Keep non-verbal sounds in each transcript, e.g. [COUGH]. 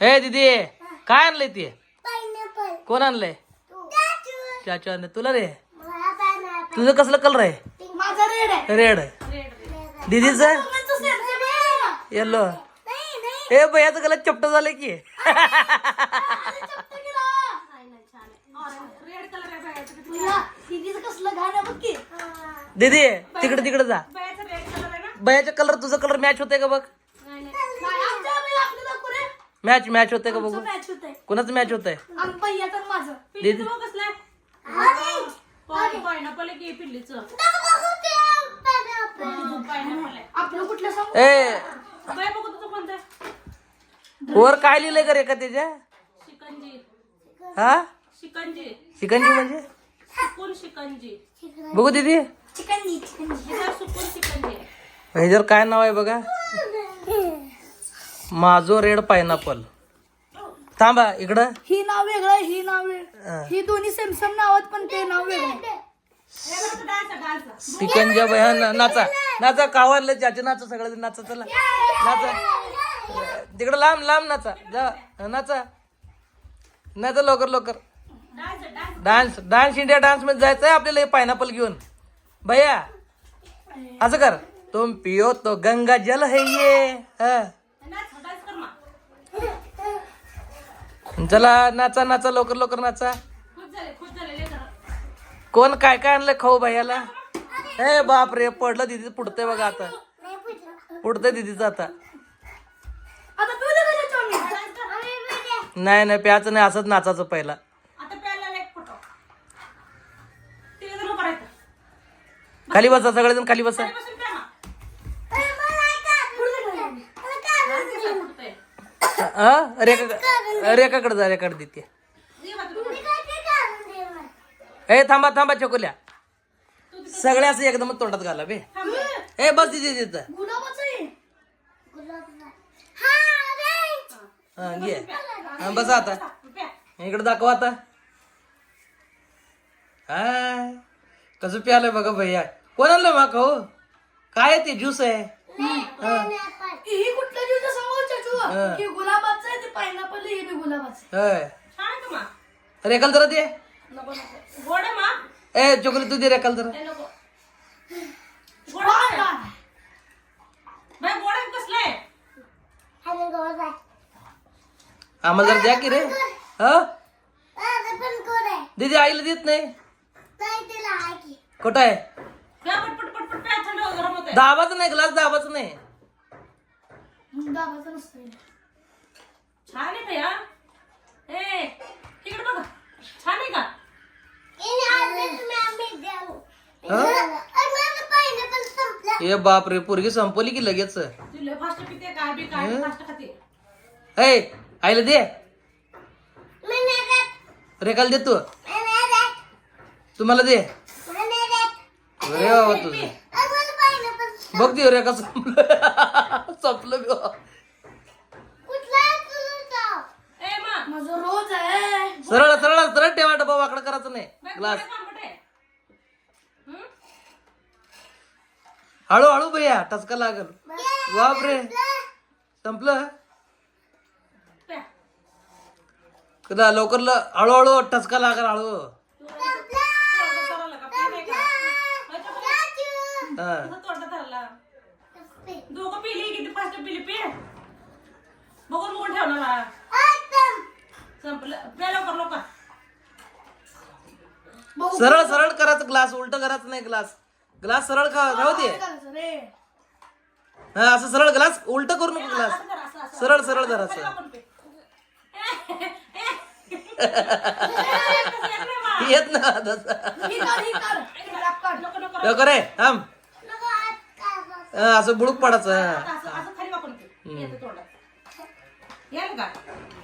ए दीदी काय आणलंय ते? कोण आणलंय? चाचू आणलं तुला रे. तुझं कसलं कलर आहे? माझा रेड आहे. रेड दीदीच? माझं सेम आहे येलो नाही नाही. ए भैयाचं कलर चपट झालं की. दीदी तिकडे तिकडे जा. भैयाचा कलर तुझं कलर मॅच होतंय का बघ नाही, आमच्या आम्ही आपलं दाखवू रे. मॅच मॅच होतंय का बघू? match होतंय. कोणाचं मॅच होतंय? आम- पहिल्या तर माझं. दीदी. पायनापल की पिल्लीचं. आपलं कुठलं सांगू? ए. बाय बघू तुझं कोणतं वर काय लिहिलंय का रे का त्याच्या शिकंजी. हा? शिकंजी. शिकंजी म्हणजे? सुकून शिकंजी? बघू दीदी. Chicken chicken. हे सुकून शिकंजी. ह्याच्यावर काय नाव आहे बघा. माझो रेड पायनापल. थांबा इकडं. ही नाव वेगळं आहे, ही नाव वेगळं. हा. दोन्ही सेम सेम नाव आहेत पण ते नाव वेगळं आहे. सिकंजा नाचा. नाचा कावरलं चाची नाचा सगळं. नाचा चला. नाचा. तिकडं लांब लांब नाचा. जा नाचा. नाचा लवकर लवकर. Dance dance dance dance India डान्समध्ये जायचं आहे आपल्याला हे पायनापल घेऊन. भैया असं कर. तुम पियो तो गंगा जल है ये. हा. डान्स डान्स कर मा चला नाचा नाचा लवकर लवकर नाचा. कोण काय काय आणलं खाऊ भैयाला ए बाप रे पडलं दिदी पुढतंय बघा आता. पुढतंय दिदीचं आता. नाही नाही प्याचं नाही असंच नाचाचं पहिला. जण खाली बसा सगळेजण खाली बसा बसून प्या मा पुढे दे बरं. डान्स फुटतंय हा रेखा रेखाकडे जा रेखाकडे देते. ए थांबा थांबा चकुल्या सगळ्या असं एकदम तोंडात घाला बे. ए बस दिदी तिथं हा घे. हा, बसा आता. इकडे दाखवा आता. हाय. कसं प्यालंय बघा भैया. कोण आणलं मा खाऊ हो? काय आहे ते? ज्यूस आहे. ही. कुठलं ज्यूस सांगू चाचू? हा. गुलाबाचं आहे ते पायनॅपल हे बी गुलाबाचं आहे. होय. छान आहे का मा? रेखाल जरा दे. नको नको. गोड आहे मा? ए चोकली तू दे रेखाल जरा. ते नको. गोड आहे का? बाय गोड आहे कसलं आहे? आम्हाला जरा द्या की रे. हा दीदी आईला देत नाही. कुठं आहे? गरम होतंय. दाबाचं नाही ग्लास दाबाचं नाही. नसतं हे. छान आहे भैया. ए तिकडे बघा. छान आहे का? ए बाप रे पोरगी संपवली की लगेच? ती लय फास्ट पिते काय बी काय फास्ट खाते. ए आईला दे. रेखाल दे तू. तुम्हाला दे. अरे बाबा तुझं. बघ दे रेखा संपलं. संपलं बी हो. ए मा. माझं रोज आहे. सरळ सरळ सरळ ठेवा डबा वाकडं करायचं नाही. ग्लास हं? हळू हळू भैया टचका लागल. बाप रे संपलं? कदा लवकर ल- हळूहळू टचका लागल हळू. हा. दोघं पिली किती फास्ट पिली? पे. बघून बघून ठेवणार. संपलं. प्या लवकर लवकर. बघू. सरळ सरळ करायचं ग्लास उलट करायचं नाही ग्लास. ग्लास सरळ खा राहू दे. करायचं हा असं सरळ ग्लास उलट करू नको ग्लास. सरळ सरळ. कसं [LAUGHS] येत ना लवकर आहे थांब. असं बुडूक पडायचं. आता असं असं खाली वाकून पे. येतं तोंडात. याल का?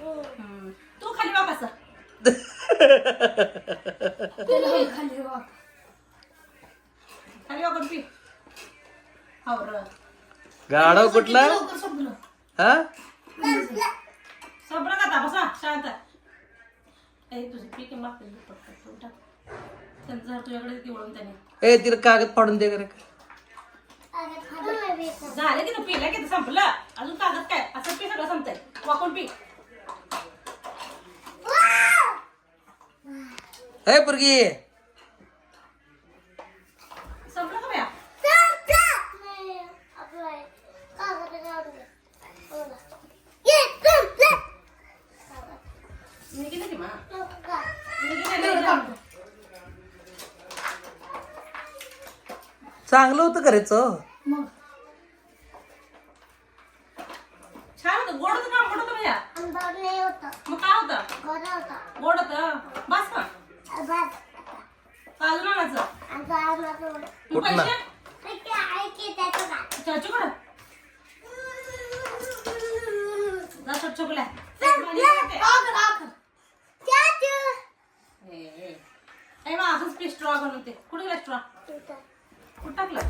हम्म. तू खाली वाक असं. त्याला हे खाली वाक. खाली वाकून पी. हावर गाढव कुठला? लवकर संपलं. हा? सब्र का बसा शांत. ए तुझी पी की मागते पटकन टाक. त्यांचं जर तुझ्याकडे त्याने. ए तिला कागद फाडून दे रे. झालं की ना पिला की संपलं. अजून कागद काय? असं पी सगळं संपतंय. वाकून पी? हे पुरगी. चांगलं होतं करायचं. मग. छान होतं. गोड होतं का? गोड भैया? होता. मग काय होतं? गोड होता. गोड बस का बस. काजू मागायचं आता आम्हाला तू ते ऐके त्याचं का चाचूकडं जा छोट छोकल्या ए, ए. कुठे गेला കുട്ടക്കളോ